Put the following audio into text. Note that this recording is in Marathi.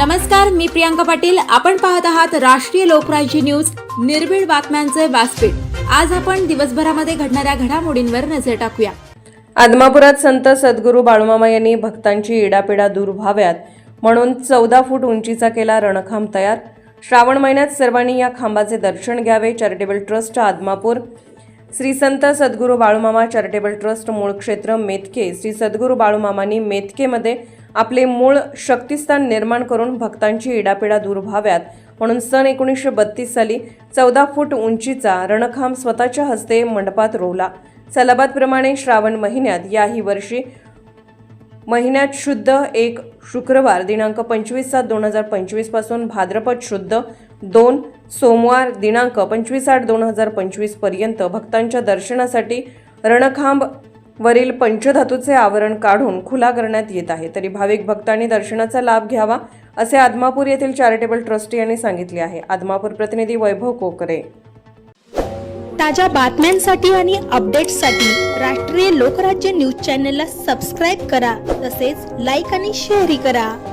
नमस्कार मी प्रियांका पाटील. आपण पाहत आहात राष्ट्रीय लोकराज्य न्यूज. निर्भीड बातम्यांचे व्यासपीठ. आज आपण दिवसभरामध्ये घडणाऱ्या घडामोडींवर नजर टाकूया. आदमापुरात संत सद्गुरू बाळूमामा यांनी भक्तांची इडापिडा दूर व्हाव्यात म्हणून चौदा फूट उंचीचा केला रणखांब तयार. श्रावण महिन्यात सर्वांनी या खांबाचे दर्शन घ्यावे. Charitable trust Adampur. श्री संत सद्गुरू बाळूमामा चॅरिटेबल ट्रस्ट मूळ क्षेत्र मेतके. श्री सद्गुरू बाळूमामांनी मेतकेमध्ये आपले मूळ शक्तिस्थान निर्माण करून भक्तांची इडापिडा दूर व्हाव्यात. म्हणून सन एकोणीसशे बत्तीस साली चौदा फूट उंचीचा रणखांब स्वतःच्या हस्ते मंडपात रोवला. सलाबादप्रमाणे श्रावण महिन्यात याही वर्षी महिन्यात शुद्ध एक शुक्रवार दिनांक पंचवीस सात दोन हजार पंचवीसपासून भाद्रपद शुद्ध दोन सोमवार दिनांक पंचवीस आठ दोन हजार पंचवीसपर्यंत भक्तांच्या दर्शनासाठी रणखांब वरील पंचधातूचे आवरण काढून खुला करण्यात येत आहे. तरी भाविक भक्तांनी दर्शनाचा लाभ घ्यावा असे आदमापूर येथील चॅरिटेबल ट्रस्टी यांनी सांगितले आहे. आदमापूर प्रतिनिधी वैभव कोकरे. ताज्या बातम्यांसाठी आणि अपडेट्ससाठी राष्ट्रीय लोकराज्य न्यूज चॅनलला सबस्क्राईब करा. तसेच लाईक आणि शेअरही करा.